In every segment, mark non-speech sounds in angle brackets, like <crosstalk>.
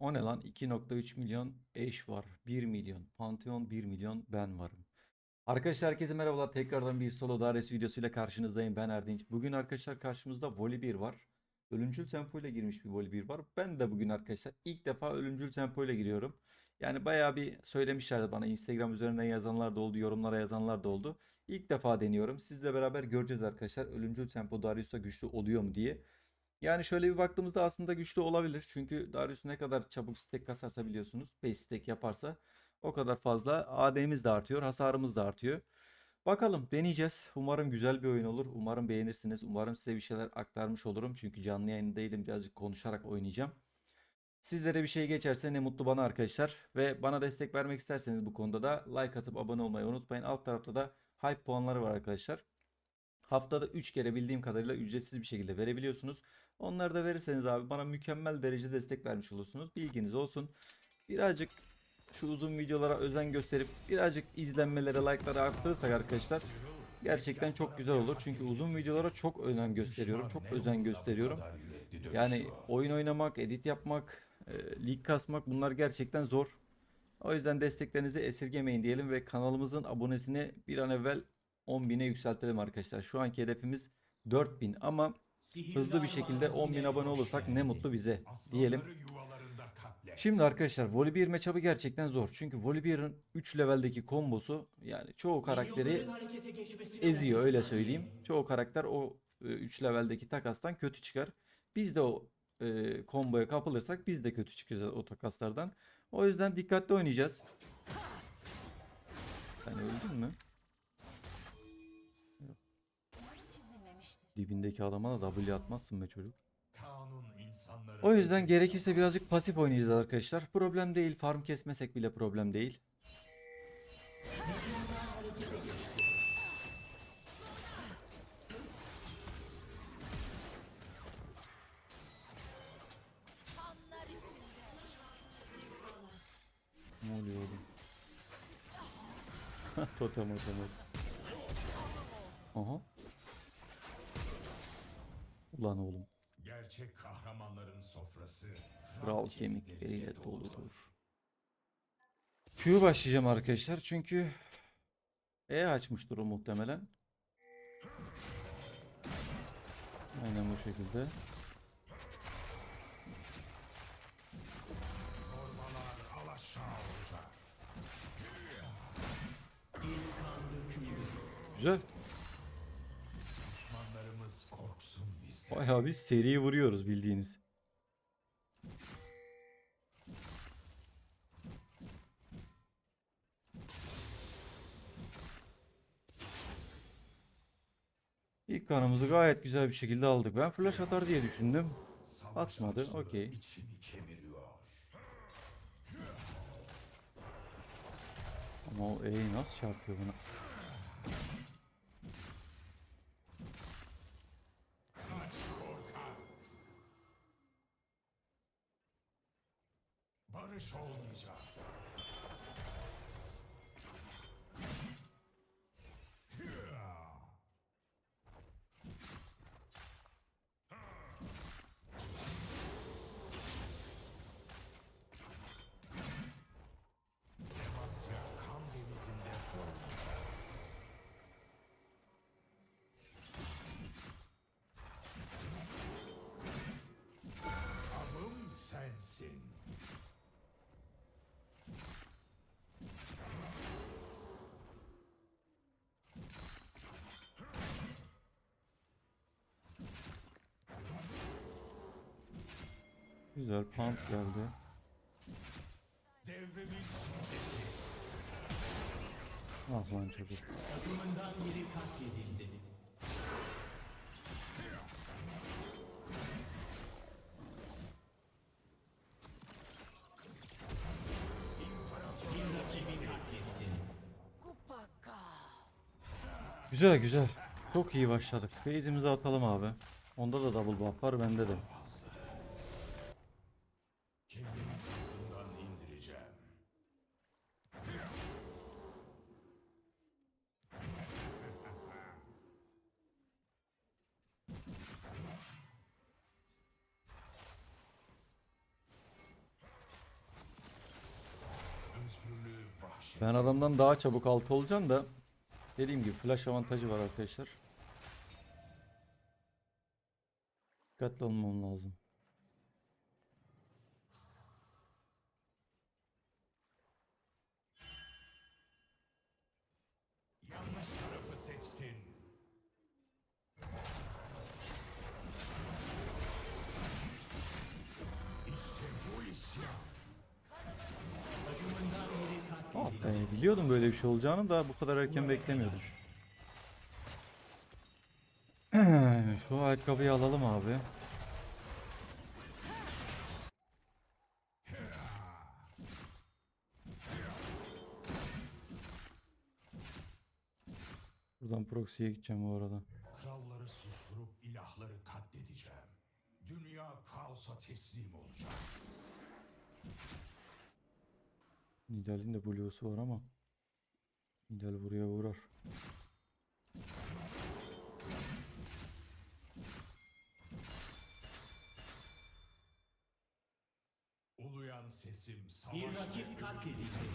O ne lan? 2.3 milyon eş var. 1 milyon. Pantheon 1 milyon ben varım. Arkadaşlar herkese merhabalar. Tekrardan bir solo dairesi videosuyla karşınızdayım. Ben Erdinç. Bugün arkadaşlar karşımızda Voli 1 var. Ölümcül tempo ile girmiş bir Voli 1 var. Ben de bugün arkadaşlar ilk defa ölümcül tempo ile giriyorum. Yani bayağı bir söylemişlerdi bana. Instagram üzerinden yazanlar da oldu. Yorumlara yazanlar da oldu. İlk defa deniyorum. Sizle beraber göreceğiz arkadaşlar. Ölümcül tempo Darius'ta güçlü oluyor mu diye. Yani şöyle bir baktığımızda aslında güçlü olabilir. Çünkü Darius ne kadar çabuk stack kasarsa biliyorsunuz. 5 stack yaparsa o kadar fazla AD'miz de artıyor. Hasarımız da artıyor. Bakalım deneyeceğiz. Umarım güzel bir oyun olur. Umarım beğenirsiniz. Umarım size bir şeyler aktarmış olurum. Çünkü canlı yayın değilim. Birazcık konuşarak oynayacağım. Sizlere bir şey geçerse ne mutlu bana arkadaşlar. Ve bana destek vermek isterseniz bu konuda da like atıp abone olmayı unutmayın. Alt tarafta da hype puanları var arkadaşlar. Haftada 3 kere bildiğim kadarıyla ücretsiz bir şekilde verebiliyorsunuz. Onları da verirseniz abi bana mükemmel derece destek vermiş olursunuz. Bilginiz olsun. Birazcık şu uzun videolara özen gösterip birazcık izlenmelere, like'lara arttırırsak arkadaşlar gerçekten çok güzel olur. Çünkü uzun videolara çok önem gösteriyorum. Çok özen gösteriyorum. Yani oyun oynamak, edit yapmak, e, lig kasmak bunlar gerçekten zor. O yüzden desteklerinizi esirgemeyin diyelim ve kanalımızın abonesini bir an evvel 10.000'e yükseltelim arkadaşlar. Şu anki hedefimiz 4000 ama hızlı bir şekilde 10.000 abone olursak ne mutlu bize diyelim. Şimdi arkadaşlar Voli 1 matchup'ı gerçekten zor. Çünkü Voli 1'in 3 leveldeki kombosu yani çoğu karakteri eziyor öyle söyleyeyim. Çoğu karakter o 3 leveldeki takastan kötü çıkar. Biz de o e, komboya kapılırsak biz de kötü çıkacağız o takaslardan. O yüzden dikkatli oynayacağız. Sen öldün mü? Dibindeki adama da W atmazsın be çocuk. O yüzden gerekirse birazcık pasif oynayacağız arkadaşlar. Problem değil. Farm kesmesek bile problem değil. Ne oluyor oğlum? <laughs> totem totem. Aha. Ulan oğlum. Gerçek kahramanların sofrası Kral kemikleriyle doludur. Q başlayacağım arkadaşlar çünkü E açmıştır o muhtemelen. Aynen bu şekilde. Güzel. Bayağı bir seri vuruyoruz bildiğiniz. İlk kanımızı gayet güzel bir şekilde aldık. Ben flash atar diye düşündüm. Atmadı, okey. Ama o E'yi nasıl çarpıyor buna? Güzel pump geldi. Ah lan çocuk. Takımından biri katledildi. Güzel güzel. Çok iyi başladık. Base'imizi atalım abi. Onda da double buff var bende de. Adamdan daha çabuk altı olacağım da dediğim gibi flash avantajı var arkadaşlar. Dikkatli olmam lazım. Biliyordum böyle bir şey olacağını da bu kadar erken beklemiyordum. <clears throat> Şu ayakkabıyı alalım abi. Buradan proxy'ye gideceğim bu arada. Kralları susturup ilahları katledeceğim. Dünya kaosa teslim olacak. Nidal'in de blue'su var ama Nidal buraya uğrar. Uluyan sesim savaş Bir rakip katledildi.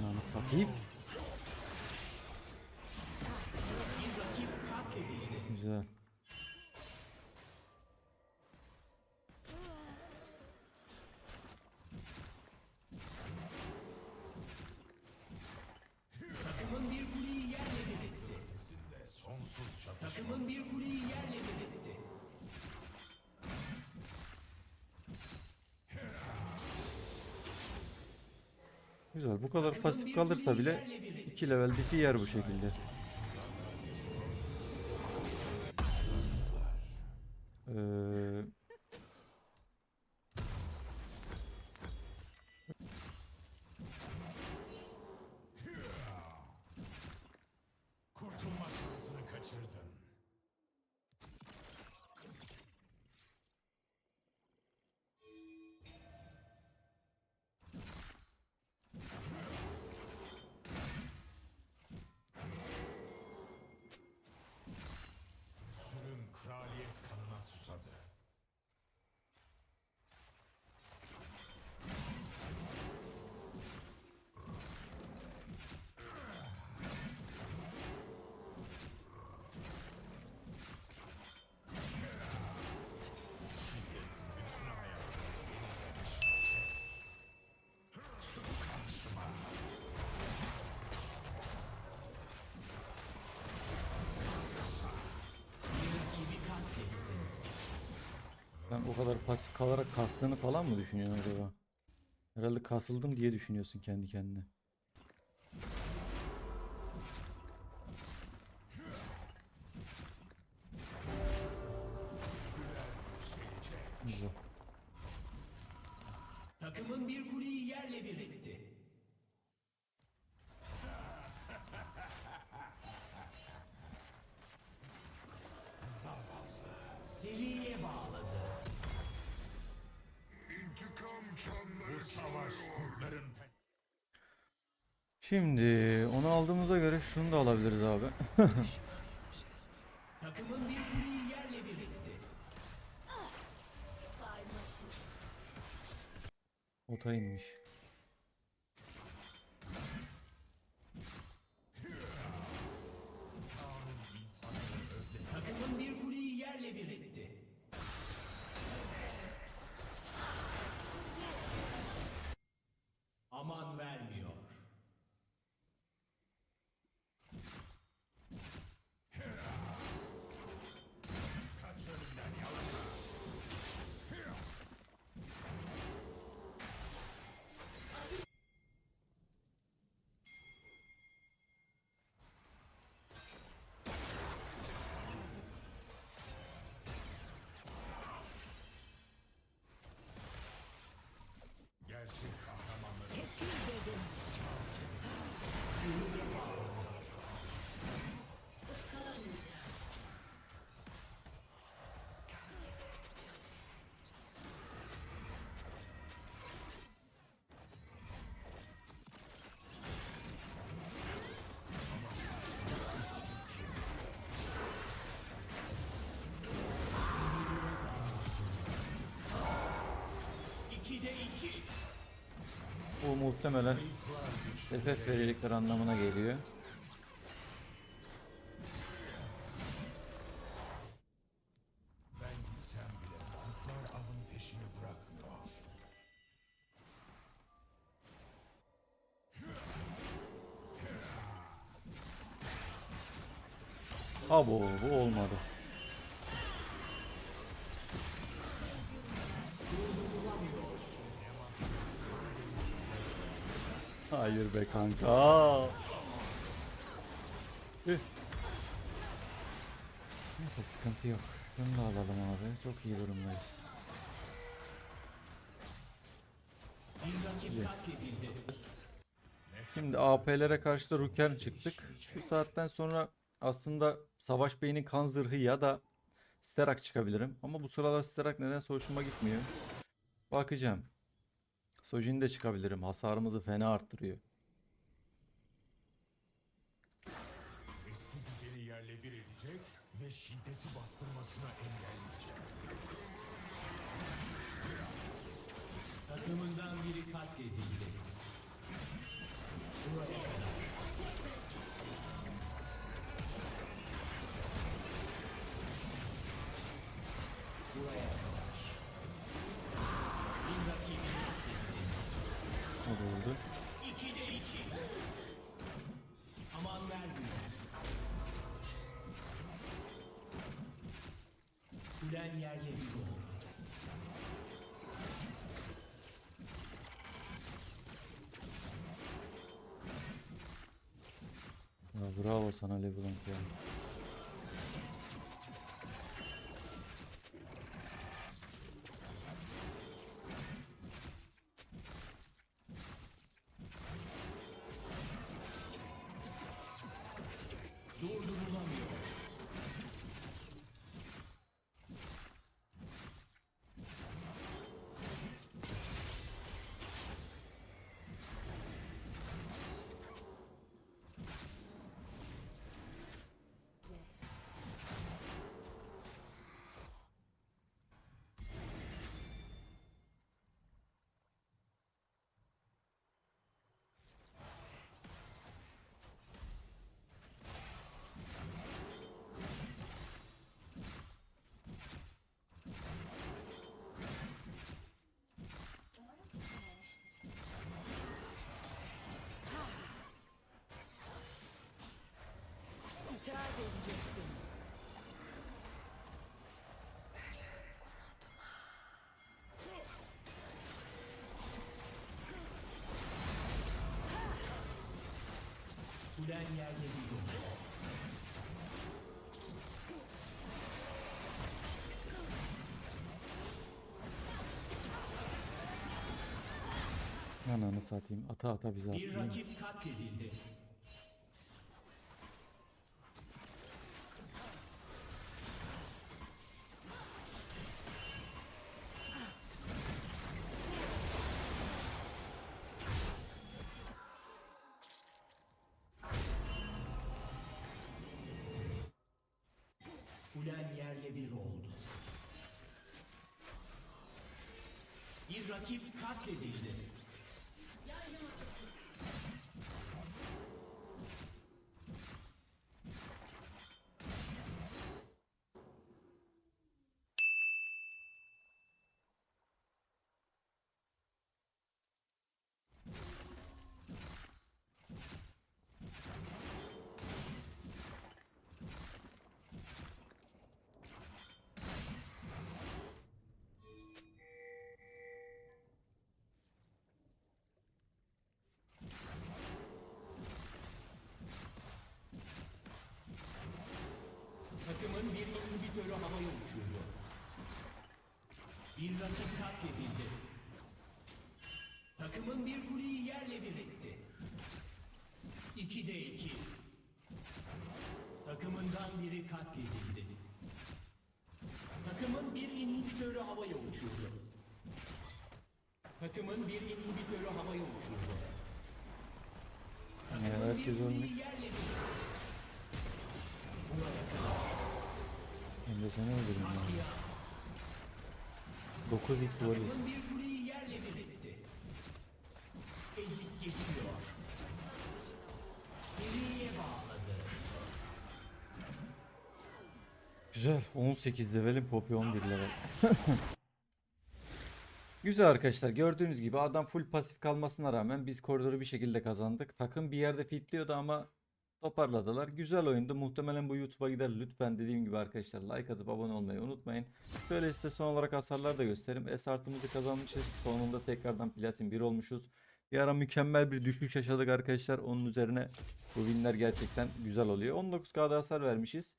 Ananı satayım. Güzel. Bu kadar pasif kalırsa bile yerle bir etti. 2 leveldeki yer bu şekilde. O kadar pasif kalarak kastığını falan mı düşünüyorsun acaba? Herhalde kasıldım diye düşünüyorsun kendi kendine. Şimdi onu aldığımıza göre şunu da alabiliriz abi. Takımın bir kuleyi yerle bir etti. Ota inmiş. Takımın bir kuleyi yerle bir etti. Aman vermiyor. Gerçek. Muhtemelen FF verecekler anlamına geliyor. Kanka. Üh. Neyse sıkıntı yok. Bunu da alalım abi. Çok iyi durumdayız. Şimdi AP'lere karşı da Ruker çıktık. Bu saatten sonra aslında Savaş Bey'in kan zırhı ya da Sterak çıkabilirim. Ama bu sıralar Sterak nedense hoşuma gitmiyor. Bakacağım. Sojin de çıkabilirim. Hasarımızı fena arttırıyor. Bir edecek ve şiddeti bastırmasına engelleyecek. Takımından biri katledildi. Buraya kadar. Buraya kadar. Kulen yerle bir oldu. Ya bravo sana LeBlanc ya. Kulen bir oldu. Ananı satayım. Ata ata bizi Bir attı. rakip katledildi. Ulen yerle bir oldu. Bir rakip katledildi. Havaya uçurdu. Takımın bir inhibitörü havaya uçurdu. Evet, Takımın bir yerle bir etti. Buraya kadar. Ben de seni öldüreyim ya. Ya. 9x voli. Takımın bir kuleyi Güzel. 18 levelim Poppy 11 level. <laughs> Güzel arkadaşlar gördüğünüz gibi adam full pasif kalmasına rağmen biz koridoru bir şekilde kazandık. Takım bir yerde fitliyordu ama toparladılar. Güzel oyundu. Muhtemelen bu YouTube'a gider. Lütfen dediğim gibi arkadaşlar like atıp abone olmayı unutmayın. Şöyle size son olarak hasarlar da göstereyim. S artımızı kazanmışız. Sonunda tekrardan platin 1 olmuşuz. Bir ara mükemmel bir düşüş yaşadık arkadaşlar. Onun üzerine bu winler gerçekten güzel oluyor. 19k'da hasar vermişiz.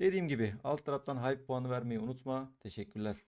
Dediğim gibi alt taraftan hype puanı vermeyi unutma. Teşekkürler.